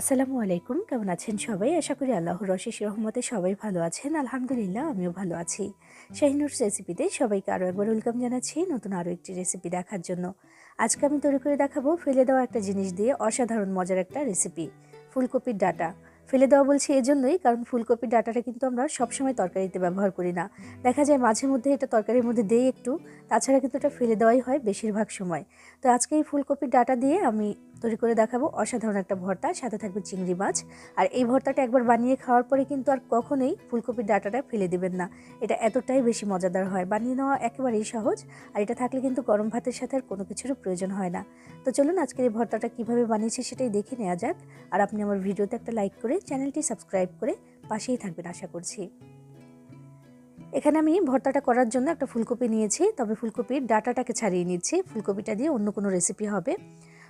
আসসালামু আলাইকুম, কেমন আছেন সবাই? আশা করি আল্লাহর রশেষ রহমতে সবাই ভালো আছেন। আলহামদুলিল্লাহ, আমিও ভালো আছি। শাহিনুর রেসিপিতে সবাইকে আরও একবার ওয়েলকাম জানাচ্ছি নতুন আরও একটি রেসিপি দেখার জন্য। আজকে আমি তৈরি করে দেখাবো ফেলে দেওয়া একটা জিনিস দিয়ে অসাধারণ মজার একটা রেসিপি, ফুলকপির ডাটা। ফেলে দেওয়া বলছি এজন্যই, কারণ ফুলকপির ডাটাটা কিন্তু আমরা সবসময় তরকারিতে ব্যবহার করি না। দেখা যায় মাঝে মধ্যে এটা তরকারির মধ্যে দেই একটু, তাছাড়া কিন্তু এটা ফেলে দেওয়াই হয় বেশিরভাগ সময়। তো আজকে এই ফুলকপির ডাটা দিয়ে আমি তৈরি করে দেখাবো। অসাধারণ একটা ভর্তা, সাথে থাকবে চিংড়ি মাছ। আর এই ভর্তাটা একবার বানিয়ে খাওয়ার পরে কিন্তু আর কখনোই ফুলকপির ডাটাটা ফেলে দিবেন না। এটা এতটাই বেশি মজাদার হয়। বানিয়ে নেওয়া একেবারেই সহজ। আর এটা থাকলে কিন্তু গরম ভাতের সাথে আর কোনো কিছুরও প্রয়োজন হয় না। তো চলুন আজকের এই ভর্তাটা কীভাবে বানিয়েছি সেটাই দেখে নেওয়া যাক। আর আপনি আমার ভিডিওতে একটা লাইক করে চ্যানেলটি সাবস্ক্রাইব করে পাশেই থাকবেন, আশা করছি। এখানে আমি ভর্তাটা করার জন্য একটা ফুলকপি নিয়েছি। তবে ফুলকপির ডাটাটাকে ছাড়িয়ে নিচ্ছি। ফুলকপিটা দিয়ে অন্য কোনো রেসিপি হবে।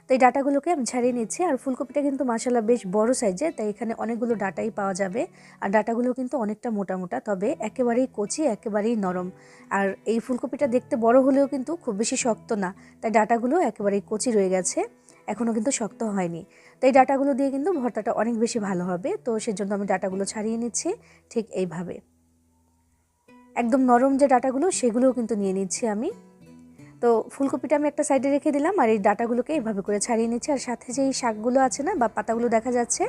তো এই ডাটাগুলোকে আমি ছাড়িয়ে নিচ্ছি। আর ফুলকপিটা কিন্তু মাসালা বেশ বড় সাইজের তাই এখানে অনেকগুলো ডাটাই পাওয়া যাবে। আর ডাটাগুলো কিন্তু অনেকটা মোটা মোটা তবে একেবারেই কচি, একেবারেই নরম। আর এই ফুলকপিটা দেখতে বড় হলেও কিন্তু খুব বেশি শক্ত না, তাই ডাটাগুলো একেবারেই কচি রয়ে গেছে, এখনও কিন্তু শক্ত হয়নি। তো এই ডাটাগুলো দিয়ে কিন্তু ভর্তাটা অনেক বেশি ভালো হবে, তো সেজন্য আমি ডাটাগুলো ছাড়িয়ে নিচ্ছি, ঠিক এইভাবে। একদম নরম যে ডাটাগুলো, সেগুলোও কিন্তু নিয়ে নিচ্ছি আমি। তো ফুলকপিটা আমি একটা সাইডে রেখে দিলাম আর এই ডাটাগুলোকে এইভাবে করে ছাড়িয়ে নিচ্ছি। আর সাথে যে এই শাকগুলো আছে না বা পাতাগুলো দেখা যাচ্ছে,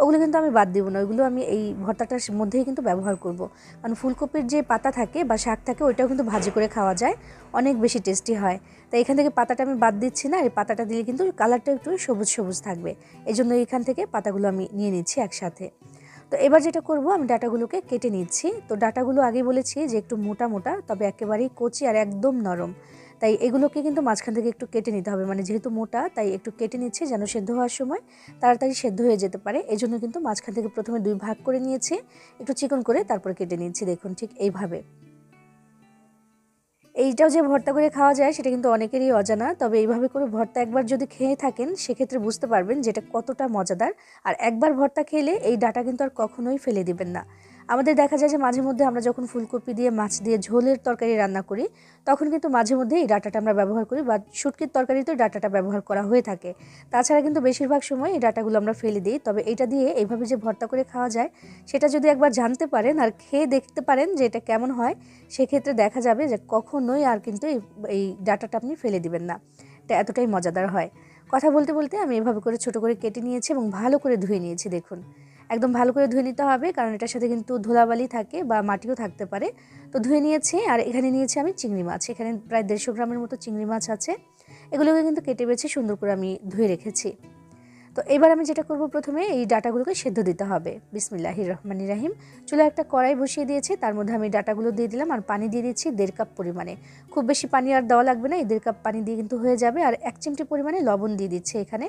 ওগুলো কিন্তু আমি বাদ দিব না। ওইগুলো আমি এই ভর্তাটার মধ্যেই কিন্তু ব্যবহার করব। কারণ ফুলকপির যে পাতা থাকে বা শাক থাকে, ওইটাও কিন্তু ভাজি করে খাওয়া যায়। অনেক বেশি টেস্টি হয়। তাই এখান থেকে পাতাটা আমি বাদ দিচ্ছি না। আর এই পাতাটা দিলে কিন্তু কালারটা একটু সবুজ সবুজ থাকবে। এই জন্য এখান থেকে পাতাগুলো আমি নিয়ে নিচ্ছি একসাথে। তো এবার যেটা করব, আমি ডাটাগুলোকে কেটে নিচ্ছি। তো ডাটাগুলো আগে বলেছি যে একটু মোটা মোটা, তবে একেবারেই কচি আর একদম নরম। তাই এগুলোকে কিন্তু মাঝখান থেকে একটু কেটে নিতে হবে। মানে যেহেতু মোটা, তাই একটু কেটে নিচ্ছি যেন সেদ্ধ হওয়ার সময় তাড়াতাড়ি সেদ্ধ হয়ে যেতে পারে। এই জন্য কিন্তু মাঝখান থেকে প্রথমে দুই ভাগ করে নিয়েছি। একটু চিকন করে তারপর কেটে নিচ্ছি, দেখুন ঠিক এইভাবে। এইটাও যে ভর্তা করে খাওয়া যায়, সেটা কিন্তু অনেকেরই অজানা। তবে এইভাবে করে ভর্তা একবার যদি খেয়ে থাকেন, সেক্ষেত্রে বুঝতে পারবেন যেটা কতটা মজাদার। আর একবার ভর্তা খেলে এই ডাটা কিন্তু আর কখনোই ফেলে দিবেন না। আমাদের দেখা যায় যে মাঝে মধ্যে আমরা যখন ফুলকপি দিয়ে, মাছ দিয়ে ঝোলের তরকারি রান্না করি, তখন কিন্তু মাঝে মধ্যে এই ডাটাটা আমরা ব্যবহার করি বা শুটকির তরকারিতেও ডাটাটা ব্যবহার করা হয়ে থাকে। তাছাড়া কিন্তু বেশিরভাগ সময় এই ডাটাগুলো আমরা ফেলে দিই। তবে এটা দিয়ে এইভাবে যে ভর্তা করে খাওয়া যায়, সেটা যদি একবার জানতে পারেন আর খেয়ে দেখতে পারেন যে এটা কেমন হয়, সেক্ষেত্রে দেখা যাবে যে কখনোই আর কিন্তু এই ডাটাটা আপনি ফেলে দিবেন না। এটা এতটাই মজাদার হয়। কথা বলতে বলতে আমি এভাবে করে ছোট করে কেটে নিয়েছি এবং ভালো করে ধুয়ে নিয়েছি, দেখুন। একদম ভালো করে ধুয়ে নিতে হবে, কারণ এটার সাথে কিন্তু ধুলাবালি থাকে বা মাটিও থাকতে পারে। তো ধুয়ে নিয়েছি, আর এখানে নিয়েছি আমি চিংড়ি মাছ। এখানে প্রায় দেড়শো গ্রামের মতো চিংড়ি মাছ আছে। এগুলোকে কিন্তু কেটে বেছে সুন্দর করে আমি ধুয়ে রেখেছি। তো এবার আমি যেটা করব প্রথমে, এই ডাটাগুলোকে সেদ্ধ দিতে হবে। বিসমিল্লাহ রহমান রাহিম। চুলে একটা কড়াই বসিয়ে দিয়েছি, তার মধ্যে আমি ডাটাগুলো দিয়ে দিলাম আর পানি দিয়ে দিচ্ছি দেড় কাপ পরিমাণে। খুব বেশি পানি আর দেওয়া লাগবে না, এই দেড় কাপ পানি দিয়ে কিন্তু হয়ে যাবে। আর এক চিমটি পরিমাণে লবণ দিয়ে দিচ্ছে এখানে।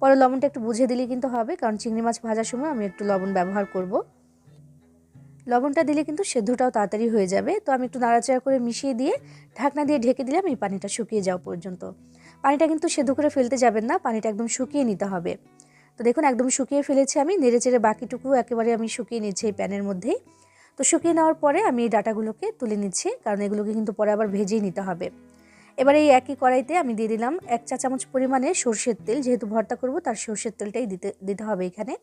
পরে লবণটা একটু বুঝে দিলে কিন্তু হবে, কারণ চিংড়ি মাছ ভাজার সময় আমি একটু লবণ ব্যবহার করব। লবণটা দিলে কিন্তু সেদ্ধটাও তাড়াতাড়ি হয়ে যাবে। তো আমি একটু নাড়াচাড়া করে মিশিয়ে দিয়ে ঢাকনা দিয়ে ঢেকে দিলাম, এই পানিটা শুকিয়ে যাওয়া পর্যন্ত। পানিটা কিন্তু সেদ্ধ করে ফেলতে যাবেন না, পানিটা একদম শুকিয়ে নিতে হবে। তো দেখুন, একদম শুকিয়ে ফেলেছি আমি নেড়ে চেড়ে বাকিটুকু একেবারে আমি শুকিয়ে নিচ্ছি এই প্যানের মধ্যেই। তো শুকিয়ে নেওয়ার পরে আমি এই ডাটাগুলোকে তুলে নিচ্ছি, কারণ এগুলোকে কিন্তু পরে আবার ভেজেই নিতে হবে। এবার এই একই কড়াইতে আমি দিয়ে দিলাম এক চা চামচ পরিমাণে সর্ষের তেল, যেহেতু ভর্তা করব তার সর্ষের তেলটাই দিতে দিতে হবে এখানে।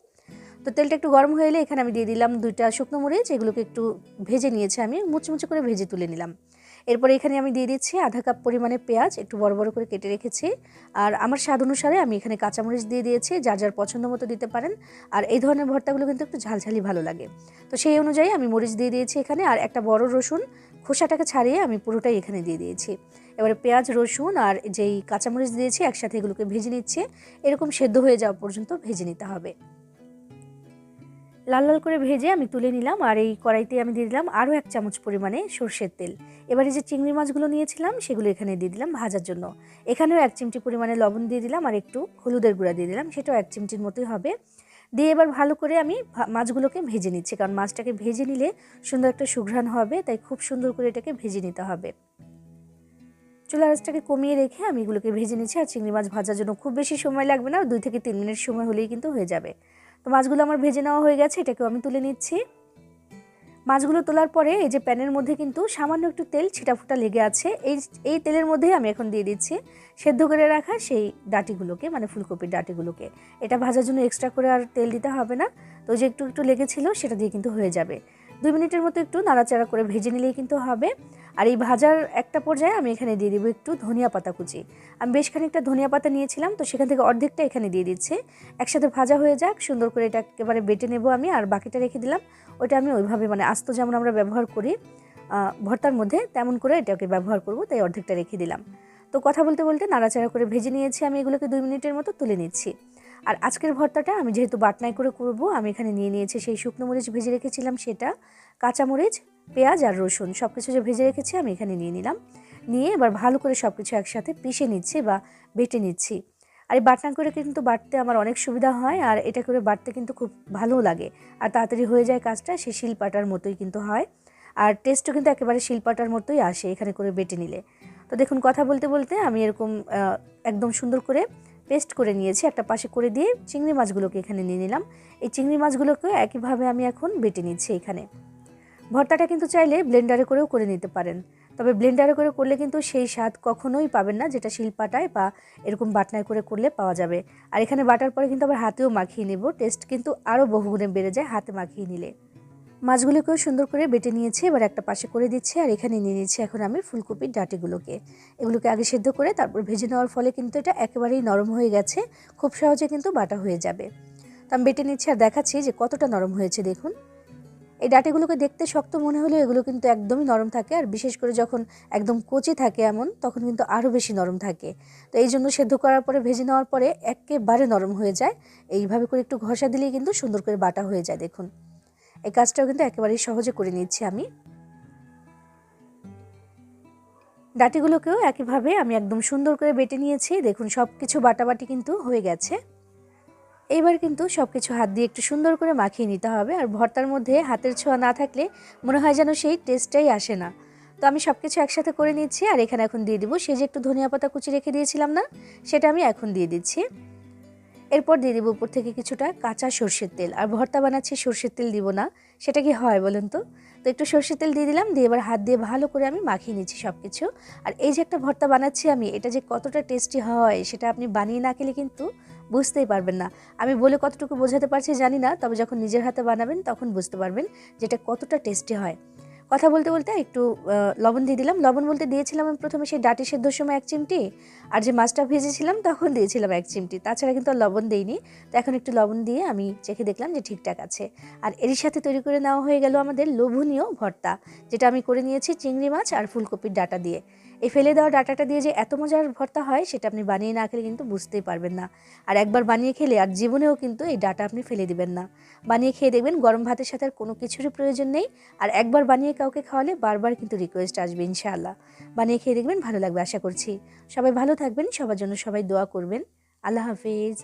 তো তেলটা একটু গরম হয়ে এলে এখানে আমি দিয়ে দিলাম দুইটা শুকনো মরিচ, এগুলোকে একটু ভেজে নিয়েছে আমি, মুচমুচে করে ভেজে তুলে নিলাম। এরপরে এখানে আমি দিয়ে দিচ্ছি আধা কাপ পরিমাণে পেঁয়াজ, একটু বড় বড় করে কেটে রেখেছি। আর আমার স্বাদ অনুসারে আমি এখানে কাঁচামরিচ দিয়ে দিয়েছি, যার যার পছন্দ মতো দিতে পারেন। আর এই ধরনের ভর্তাগুলো কিন্তু একটু ঝালঝালি ভালো লাগে। তো সেই অনুযায়ী আমি মরিচ দিয়ে দিয়েছি এখানে, আর একটা বড় রসুন খোসাটাকে ছাড়িয়ে আমি পুরোটাই এখানে দিয়ে দিয়েছি। এবারে পেঁয়াজ, রসুন আর যেই কাঁচামরিচ দিয়েছি, একসাথে এগুলোকে ভেজে নিচ্ছে। এরকম সেদ্ধ হয়ে যাওয়া পর্যন্ত ভেজে নিতে হবে। লাল লাল করে ভেজে আমি তুলে নিলাম আর এই কড়াইতে আমি দিয়ে দিলাম আরও এক চামচ পরিমাণে সর্ষের তেল। এবারে যে চিংড়ি মাছগুলো নিয়েছিলাম সেগুলো এখানে দিয়ে দিলাম ভাজার জন্য। এখানেও এক চিমটি পরিমাণে লবণ দিয়ে দিলাম আর একটু হলুদের গুঁড়া দিয়ে দিলাম, সেটাও এক চিমটির মতোই হবে। দিয়ে এবার ভালো করে আমি মাছগুলোকে ভেজে নিচ্ছি, কারণ মাছটাকে ভেজে নিলে সুন্দর একটা সুঘ্রাণ হবে, তাই খুব সুন্দর করে এটাকে ভেজে নিতে হবে। চুলা আঁচটাকে কমিয়ে রেখে আমি এগুলোকে ভেজে নিচ্ছি, আর চিংড়ি মাছ ভাজার জন্য খুব বেশি সময় লাগবে না, দুই থেকে তিন মিনিট সময় হলেই কিন্তু হয়ে যাবে। তো মাছগুলো আমার ভেজে নেওয়া হয়ে গেছে, এটাকেও আমি তুলে নিচ্ছি। মাছগুলো তোলার পরে এই যে প্যানের মধ্যে কিন্তু সামান্য একটু তেল ছিটাফুটা লেগে আছে, এই এই তেলের মধ্যেই আমি এখন দিয়ে দিচ্ছি সেদ্ধ করে রাখা সেই ডাটিগুলোকে মানে ফুলকপির ডাটিগুলোকে। এটা ভাজার জন্য এক্সট্রা করে আর তেল দিতে হবে না, তো যে একটু একটু লেগেছিল সেটা দিয়ে কিন্তু হয়ে যাবে। দুই মিনিটের মতো একটু নাড়াচাড়া করে ভেজে নিলেই কিন্তু হবে। আর এই ভাজার একটা পর্যায়ে আমি এখানে দিয়ে দিব একটু ধনিয়া পাতা কুচি। আমি বেশ খানিকটা ধনিয়া পাতা নিয়েছিলাম, তো সেখান থেকে অর্ধেকটা এখানে দিয়ে দিচ্ছে। একসাথে ভাজা হয়ে যাক, সুন্দর করে এটা একেবারে বেটে নেব আমি, আর বাকিটা রেখে দিলাম। ওটা আমি ওইভাবে মানে আস্ত যেমন আমরা ব্যবহার করি ভর্তার মধ্যে, তেমন করে এটাকে ব্যবহার করব, তাই অর্ধেকটা রেখে দিলাম। তো কথা বলতে বলতে নাড়াচাড়া করে ভেজে নিয়েছি, আমি এগুলোকে দুই মিনিটের মতো তুলে নিচ্ছি। আর আজকের ভর্তাটা আমি যেহেতু বাটনায় করে করব, আমি এখানে নিয়ে নিয়েছি সেই শুকনো মরিচ ভেজে রেখেছিলাম সেটা কাঁচামরিচ পেঁয়াজ আর রসুন সব কিছু যে ভেজে রেখেছি আমি এখানে নিয়ে নিলাম। নিয়ে এবার ভালো করে সব কিছু একসাথে পিষে নিচ্ছি বা বেটে নিচ্ছি। আর এই বাটনা করে কিন্তু বাটতে আমার অনেক সুবিধা হয় আর এটা করে বাটতে কিন্তু খুব ভালোও লাগে। আর তাড়াতাড়ি হয়ে যায় কাজটা, সে শিলপাটার মতোই কিন্তু হয়। আর টেস্টও কিন্তু একেবারে শিলপাটার মতোই আসে এখানে করে বেটে নিলে। তো দেখুন, কথা বলতে বলতে আমি এরকম একদম সুন্দর করে পেস্ট করে নিয়েছি। একটা পাশে করে দিয়ে চিংড়ি মাছগুলোকে এখানে নিয়ে নিলাম। এই চিংড়ি মাছগুলোকে একইভাবে আমি এখন বেটে নিচ্ছি এখানে। ভর্তাটা কিন্তু চাইলে ব্লেন্ডারে করেও করে নিতে পারেন। তবে ব্লেন্ডারে করে করলে কিন্তু সেই স্বাদ কখনোই পাবেন না, যেটা শিলপাটায় বা এরকম বাটনায় করে করলে পাওয়া যাবে। আর এখানে বাটার পরে কিন্তু আবার হাতেও মাখিয়ে নেব। টেস্ট কিন্তু আরও বহুগুণে বেড়ে যায় হাতে মাখিয়ে নিলে। মাছগুলোকেও সুন্দর করে বেটে নিয়েছি, এবার একটা পাশে করে দিচ্ছি আর এখানে নিয়ে নিচ্ছি এখন আমি ফুলকপির ডাটিগুলোকে। এগুলোকে আগে সেদ্ধ করে তারপর ভেজে নেওয়ার ফলে কিন্তু এটা একেবারেই নরম হয়ে গেছে, খুব সহজে কিন্তু বাটা হয়ে যাবে। তো আমি বেটে নিচ্ছি আর দেখাচ্ছি যে কতটা নরম হয়েছে, দেখুন। এই ডাটিগুলোকে দেখতে শক্ত মনে হলেও এগুলো কিন্তু একদমই নরম থাকে। আর বিশেষ করে যখন একদম কচি থাকে এমন, তখন কিন্তু আরও বেশি নরম থাকে। তো এই জন্য সেদ্ধ করার পরে, ভেজে নেওয়ার পরে একেবারে নরম হয়ে যায়। এইভাবে করে একটু ঘষা দিলেই কিন্তু সুন্দর করে বাটা হয়ে যায়, দেখুন। এই কাজটাও কিন্তু একেবারেই সহজে করে নিচ্ছি আমি। ডাটিগুলোকেও একইভাবে আমি একদম সুন্দর করে বেটে নিয়েছি। দেখুন সব কিছু বাটাবাটি কিন্তু হয়ে গেছে। এইবার কিন্তু সব কিছু হাত দিয়ে একটু সুন্দর করে মাখিয়ে নিতে হবে আর ভর্তার মধ্যে হাতের ছোঁয়া না থাকলে মনে হয় যেন সেই টেস্টটাই আসে না। তো আমি সব কিছু একসাথে করে নিচ্ছি আর এখানে এখন দিয়ে দিব। সে যে একটু ধনিয়া পাতা কুচি রেখে দিয়েছিলাম না, সেটা আমি এখন দিয়ে দিচ্ছি। এরপর দিয়ে দিব উপর থেকে কিছুটা কাঁচা সর্ষের তেল। আর ভর্তা বানাচ্ছি সর্ষের তেল দিব না, সেটা কি হয় বলুন তো? তো একটু সর্ষের তেল দিয়ে দিলাম, দিয়ে এবার হাত দিয়ে ভালো করে আমি মাখিয়ে নিচ্ছি সব কিছু আর এই যে একটা ভর্তা বানাচ্ছি আমি, এটা যে কতটা টেস্টি হয়, সেটা আপনি বানিয়ে না খেলে কিন্তু বুঝতেই পারবেন না। আমি বলে কতটুকু বোঝাতে পারছি জানি না, তবে যখন নিজের হাতে বানাবেন তখন বুঝতে পারবেন যেটা কতটা টেস্টি হয়। কথা বলতে বলতে একটু লবণ দিয়ে দিলাম। লবণ বলতে দিয়েছিলাম আমি প্রথমে সেই ডাটি সেদ্ধর সময় এক চিমটি, আর যে মাছটা ভেজেছিলাম তখন দিয়েছিলাম এক চিমটি। তাছাড়া কিন্তু লবণ দিইনি। তো এখন একটু লবণ দিয়ে আমি চেখে দেখলাম যে ঠিকঠাক আছে। আর এরই সাথে তৈরি করে নেওয়া হয়ে গেল আমাদের লোভনীয় ভর্তা, যেটা আমি করে নিয়েছি চিংড়ি মাছ আর ফুলকপির ডাটা দিয়ে। এই ফেলে দেওয়া ডাটাটা দিয়ে যে এত মজার ভর্তা হয়, সেটা আপনি বানিয়ে না খেলে কিন্তু বুঝতেই পারবেন না। আর একবার বানিয়ে খেলে আর জীবনেও কিন্তু এই ডাটা আপনি ফেলে দিবেন না। বানিয়ে খেয়ে দেখবেন গরম ভাতের সাথে আর কোনো কিছুরই প্রয়োজন নেই। আর একবার বানিয়ে কাউকে খাওয়ালে বারবার কিন্তু রিকোয়েস্ট আসবে ইনশাআল্লাহ। বানিয়ে খেয়ে দেখবেন ভালো লাগবে আশা করছি। সবাই ভালো থাকবেন, সবার জন্য সবাই দোয়া করবেন। আল্লাহ হাফিজ।